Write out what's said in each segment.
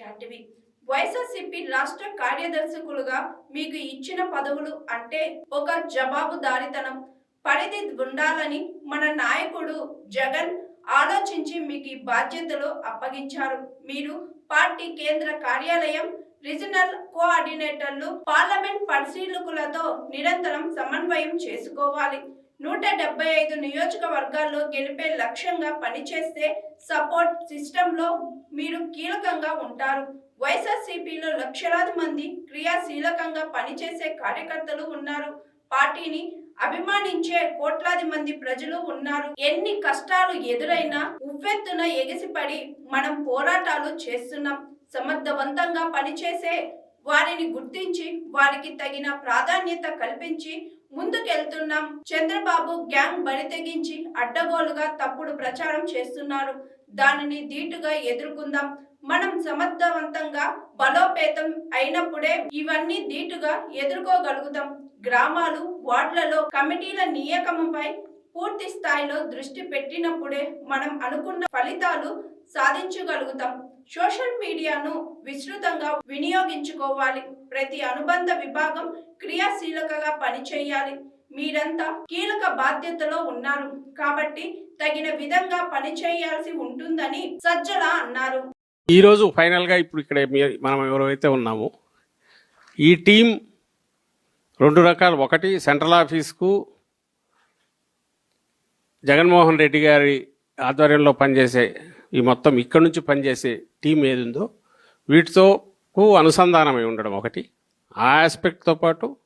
లాంటివి వైఎస్ఆర్సీపీ రాష్ట్ర కార్యదర్శకులుగా మీకు ఇచ్చిన పదవులు అంటే ఒక జవాబుదారితనం. పరిధి ఉండాలని మన నాయకుడు జగన్ ఆలోచించి మీకు ఈ బాధ్యతలు అప్పగించారు. మీరు పార్టీ కేంద్ర కార్యాలయం రీజనల్ కోఆర్డినేటర్లు పార్లమెంట్ పరిశీలకులతో నిరంతరం సమన్వయం చేసుకోవాలి. నూట డెబ్బై ఐదు నియోజకవర్గాల్లో గెలిపే లక్ష్యంగా పనిచేస్తే సపోర్ట్ సిస్టంలో మీరు కీలకంగా ఉంటారు. వైఎస్ఆర్సీపీలో లక్షలాది మంది క్రియాశీలకంగా పనిచేసే కార్యకర్తలు ఉన్నారు. పార్టీని అభిమానించే కోట్లాది మంది ప్రజలు ఉన్నారు. ఎన్ని కష్టాలు ఎదురైనా ఉవ్వెత్తున ఎగిసిపడి మనం పోరాటాలు చేస్తున్నాం. సమర్థవంతంగా పనిచేసే వారిని గుర్తించి వారికి తగిన ప్రాధాన్యత కల్పించి ముందుకెళ్తున్నాం. చంద్రబాబు గ్యాంగ్ బడి తెగించి అడ్డగోలుగా తప్పుడు ప్రచారం చేస్తున్నారు. దానిని ధీటుగా ఎదుర్కొందాం. మనం సమర్థవంతంగా బలోపేతం అయినప్పుడే ఇవన్నీ ధీటుగా ఎదుర్కోగలుగుతాం. గ్రామాలు వార్డులలో కమిటీల నియామకంపై పూర్తి స్థాయిలో దృష్టి పెట్టినప్పుడే మనం అనుకున్న ఫలితాలు సాధించగలుగుతాం. సోషల్ మీడియాను విస్తృతంగా వినియోగించుకోవాలి. ప్రతి అనుబంధ విభాగం క్రియాశీలకగా పనిచేయాలి. మీరంతా కీలక బాధ్యతలో ఉన్నారు. కాబట్టి తగిన విధంగా పనిచేయాల్సి ఉంటుందని సజ్జల అన్నారు. ఈరోజు ఫైనల్గా ఇప్పుడు ఇక్కడ మనం ఎవరైతే ఉన్నామో ఈ టీం రెండు రకాలు. ఒకటి సెంట్రల్ ఆఫీస్కు జగన్మోహన్ రెడ్డి గారి ఆధ్వర్యంలో పనిచేసే ఈ మొత్తం ఇక్కడి నుంచి పనిచేసే టీం ఏది ఉందో వీటితో అనుసంధానమై ఉండడం ఒకటి. ఆ ఆస్పెక్ట్తో పాటు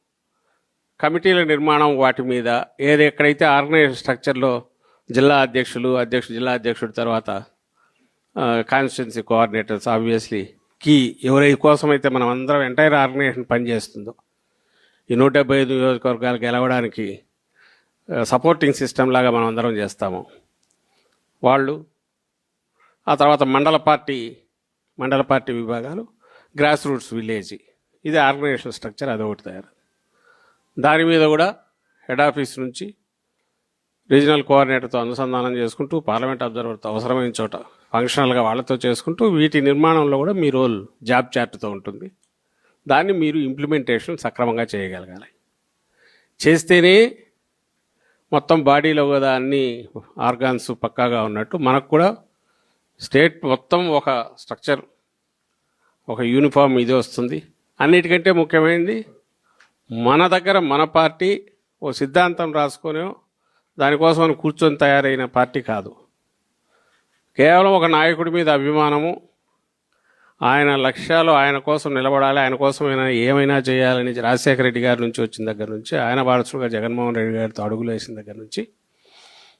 కమిటీల నిర్మాణం వాటి మీద ఏది ఎక్కడైతే ఆర్గనైజేషన్ స్ట్రక్చర్లో జిల్లా అధ్యక్షులు అధ్యక్షుడు జిల్లా అధ్యక్షుడు తర్వాత కాన్స్టిట్యున్సీ కోఆర్డినేటర్స్ ఆబ్వియస్లీ కీ ఎవరి కోసమైతే మనం అందరం ఎంటైర్ ఆర్గనైజేషన్ పనిచేస్తుందో ఈ నూట డెబ్బై ఐదు నియోజకవర్గాలు గెలవడానికి సపోర్టింగ్ సిస్టమ్ లాగా మనం అందరం చేస్తాము. వాళ్ళు ఆ తర్వాత మండల పార్టీ మండల పార్టీ విభాగాలు గ్రాస్ రూట్స్ విలేజ్ ఇది ఆర్గనైజేషన్ స్ట్రక్చర్ అదొకటి తయారు. దాని మీద కూడా హెడ్ ఆఫీస్ నుంచి రీజనల్ కోఆర్డినేటర్తో అనుసంధానం చేసుకుంటూ పార్లమెంట్ అబ్జర్వర్తో అవసరమైన చోట ఫంక్షనల్గా వాళ్ళతో చేసుకుంటూ వీటి నిర్మాణంలో కూడా మీ రోల్ జాబ్ చార్ట్తో ఉంటుంది. దాన్ని మీరు ఇంప్లిమెంటేషన్ సక్రమంగా చేయగలగాలి. చేస్తేనే మొత్తం బాడీలో కూడా అన్ని ఆర్గాన్స్ పక్కాగా ఉన్నట్టు మనకు కూడా స్టేట్ మొత్తం ఒక స్ట్రక్చర్ ఒక యూనిఫామ్ ఇది వస్తుంది. అన్నిటికంటే ముఖ్యమైనది మన దగ్గర మన పార్టీ ఓ సిద్ధాంతం రాసుకొని దానికోసం కూర్చొని తయారైన పార్టీ కాదు. కేవలం ఒక నాయకుడి మీద అభిమానము ఆయన లక్ష్యాలు ఆయన కోసం నిలబడాలి ఆయన కోసం ఏమైనా చేయాలని రాజశేఖర రెడ్డి గారి నుంచి వచ్చిన దగ్గర నుంచి ఆయన వారసుడుగా జగన్మోహన్ రెడ్డి గారితో అడుగులు వేసిన దగ్గర నుంచి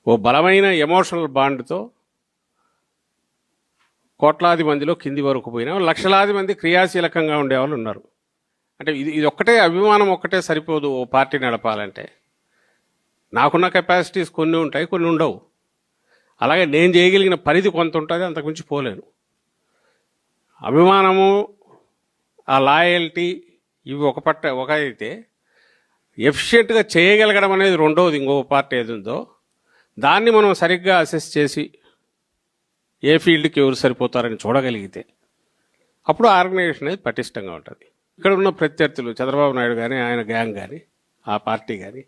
ఓ బలమైన ఎమోషనల్ బాండ్తో కోట్లాది మందిలో కింది వరకు పోయినా లక్షలాది మంది క్రియాశీలకంగా ఉండేవాళ్ళు ఉన్నారు. అంటే ఇది ఇది ఒక్కటే అభిమానం ఒక్కటే సరిపోదు ఓ పార్టీ నడపాలంటే. నాకున్న కెపాసిటీస్ కొన్ని ఉంటాయి కొన్ని ఉండవు. అలాగే నేను చేయగలిగిన పరిధి కొంత ఉంటుంది అంతకుమించి పోలేను. అభిమానము ఆ లాయల్టీ ఇవి ఒక పట్ట ఒక అయితే ఎఫిషియెంట్గా చేయగలగడం అనేది రెండవది ఇంకో పార్టీ ఏది ఉందో దాన్ని మనం సరిగ్గా అసెస్ చేసి ఏ ఫీల్డ్కి ఎవరు సరిపోతారని చూడగలిగితే అప్పుడు ఆర్గనైజేషన్ అనేది పటిష్టంగా ఉంటుంది. ఇక్కడ ఉన్న ప్రత్యర్థులు చంద్రబాబు నాయుడు కానీ ఆయన గ్యాంగ్ కానీ ఆ పార్టీ కానీ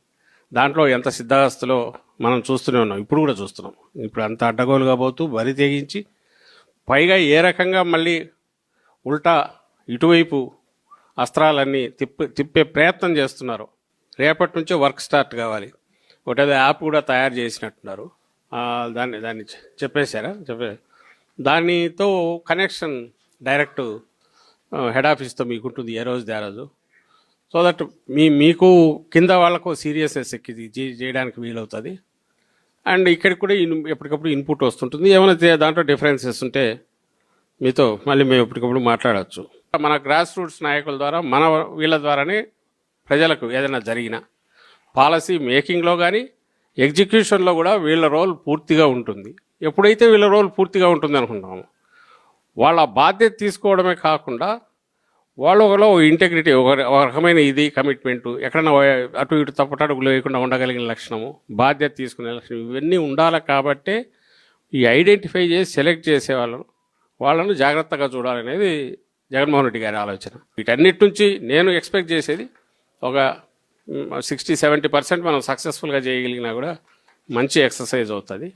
దాంట్లో ఎంత సిద్ధాస్తులో మనం చూస్తూనే ఉన్నాం. ఇప్పుడు కూడా చూస్తున్నాం. ఇప్పుడు అంత అడ్డగోలుగా పోతూ బరి తెగించి పైగా ఏ రకంగా మళ్ళీ ఉల్టా ఇటువైపు అస్త్రాలన్నీ తిప్పి తిప్పే ప్రయత్నం చేస్తున్నారు. రేపటి నుంచే వర్క్ స్టార్ట్ కావాలి. ఒకటేదో యాప్ కూడా తయారు చేసినట్టున్నారు. దాన్ని దాన్ని చెప్పేశారా? చెప్పే దానితో కనెక్షన్ డైరెక్ట్ హెడ్ ఆఫీస్తో మీకు ఉంటుంది ఏ రోజు దే రోజు. సో దట్ మీ మీకు కింద వాళ్ళకు సీరియస్నెస్ ఎక్కిది చేయడానికి వీలవుతుంది. అండ్ ఇక్కడికి కూడా ఇన్- ఎప్పటికప్పుడు ఇన్పుట్ వస్తుంటుంది. ఏమైనా దాంట్లో డిఫరెన్సెస్ ఉంటే మీతో మళ్ళీ మేము ఎప్పటికప్పుడు మాట్లాడవచ్చు మన గ్రాస్ రూట్స్ నాయకుల ద్వారా మన వీళ్ళ ద్వారానే ప్రజలకు ఏదైనా జరిగిన పాలసీ మేకింగ్లో కానీ ఎగ్జిక్యూషన్లో కూడా వీళ్ళ రోల్ పూర్తిగా ఉంటుంది. ఎప్పుడైతే వీళ్ళ రోల్ పూర్తిగా ఉంటుంది అనుకుంటాము వాళ్ళ బాధ్యత తీసుకోవడమే కాకుండా వాళ్ళు ఒకలో ఇంటెగ్రిటీ ఒక ఒక రకమైన ఇది కమిట్మెంటు ఎక్కడైనా అటు ఇటు తప్పటడుగులు వేయకుండా ఉండగలిగిన లక్షణము బాధ్యత తీసుకునే లక్షణం ఇవన్నీ ఉండాలి కాబట్టే ఈ ఐడెంటిఫై చేసి సెలెక్ట్ చేసే వాళ్ళను జాగ్రత్తగా చూడాలనేది జగన్మోహన్ రెడ్డి గారి ఆలోచన. వీటన్నిటి నుంచి నేను ఎక్స్పెక్ట్ చేసేది ఒక సిక్స్టీ సెవెంటీ పర్సెంట్ మనం సక్సెస్ఫుల్గా చేయగలిగినా కూడా మంచి ఎక్సర్సైజ్ అవుతుంది.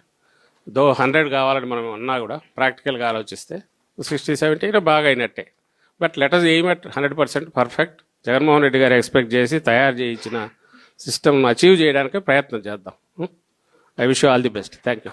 దో హండ్రెడ్ కావాలని మనం అన్నా కూడా ప్రాక్టికల్గా ఆలోచిస్తే సిక్స్టీ సెవెంటీ బాగా అయినట్టే. But letters aim at hundred percent perfect. Jaganmohan Reddy garu expect చేసి తయారు చేయించిన సిస్టమ్ను అచీవ్ చేయడానికి ప్రయత్నం చేద్దాం. I wish all the best. Thank you